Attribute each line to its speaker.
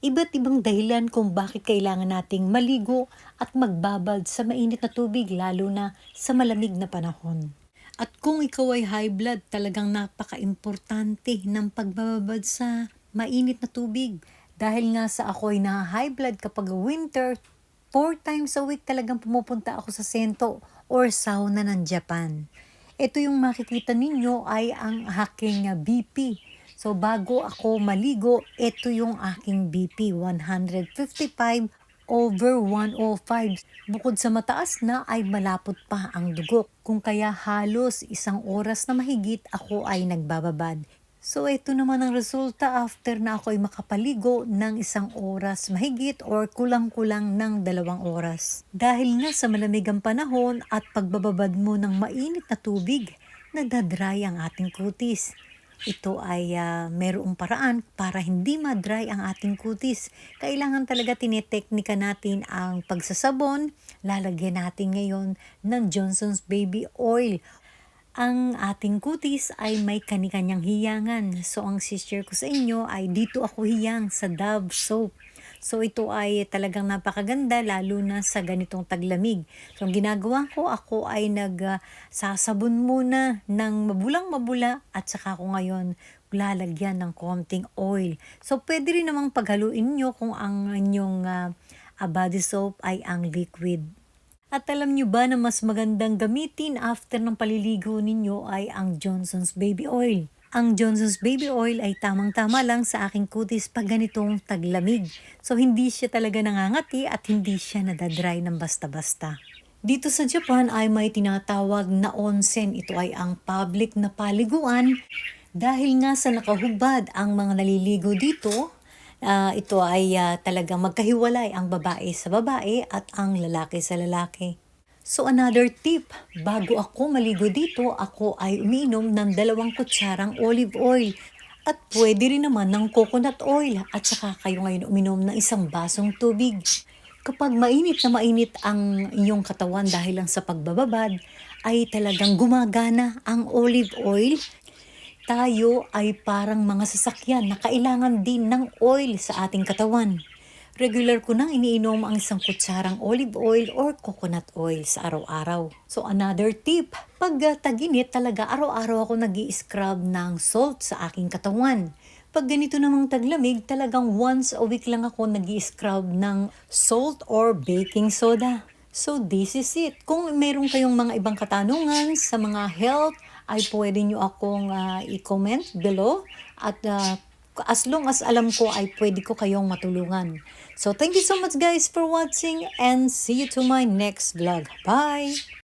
Speaker 1: Iba't ibang dahilan kung bakit kailangan nating maligo at magbabad sa mainit na tubig lalo na sa malamig na panahon. At kung ikaw ay high blood, talagang napaka-importante ng pagbababad sa mainit na tubig. Dahil nga sa ako ay na high blood kapag winter, four times a week talagang pumupunta ako sa sento or sauna ng Japan. Ito yung makikita ninyo ay ang aking BP. So bago ako maligo, ito yung aking BP, 155 over 105. Bukod sa mataas na ay malapot pa ang dugo. Kung kaya halos isang oras na mahigit ako ay nagbababad. So ito naman ang resulta after na ako ay makapaligo ng isang oras mahigit or kulang-kulang ng dalawang oras. Dahil nga sa malamig ang panahon at pagbababad mo ng mainit na tubig, nadadry ang ating kutis. Ito ay uh, merong paraan para hindi ma-dry ang ating kutis. Kailangan talaga tineteknika natin ang pagsasabon. Lalagyan natin ngayon ng Johnson's Baby Oil. Ang ating kutis ay may kanikanyang hiyangan. So ang sister ko sa inyo ay dito ako hiyang sa Dove Soap. So ito ay talagang napakaganda lalo na sa ganitong taglamig. So ang ginagawa ko, ako ay nagsasabon muna ng mabulang mabula at saka ko ngayon lalagyan ng konting oil. So pwede rin namang paghaluin nyo kung ang inyong uh, body soap ay ang liquid. At alam nyo ba na mas magandang gamitin after ng paliligo ninyo ay ang Johnson's Baby Oil. Ang Johnson's Baby Oil ay tamang-tama lang sa aking kutis pag ganitong taglamig. So hindi siya talaga nangangati at hindi siya nadadry ng basta-basta. Dito sa Japan ay may tinatawag na onsen. Ito ay ang public na paliguan dahil nga sa nakahubad ang mga naliligo dito, uh, ito ay uh, talagang magkahiwalay ang babae sa babae at ang lalaki sa lalaki. So another tip, bago ako maligo dito, ako ay umiinom ng dalawang kutsarang olive oil. At pwede rin naman ng coconut oil at saka kayo ngayon uminom ng isang basong tubig. Kapag mainit na mainit ang inyong katawan dahil lang sa pagbababad, ay talagang gumagana ang olive oil. Tayo ay parang mga sasakyan na kailangan din ng oil sa ating katawan regular ko nang iniinom ang isang kutsarang olive oil or coconut oil sa araw-araw. So another tip, pag taginit talaga araw-araw ako nag scrub ng salt sa aking katawan. Pag ganito namang taglamig, talagang once a week lang ako nag scrub ng salt or baking soda. So this is it. Kung meron kayong mga ibang katanungan sa mga health, ay pwede nyo akong uh, i-comment below at uh, as long as alam ko ay pwede ko kayong matulungan. So thank you so much guys for watching and see you to my next vlog. Bye!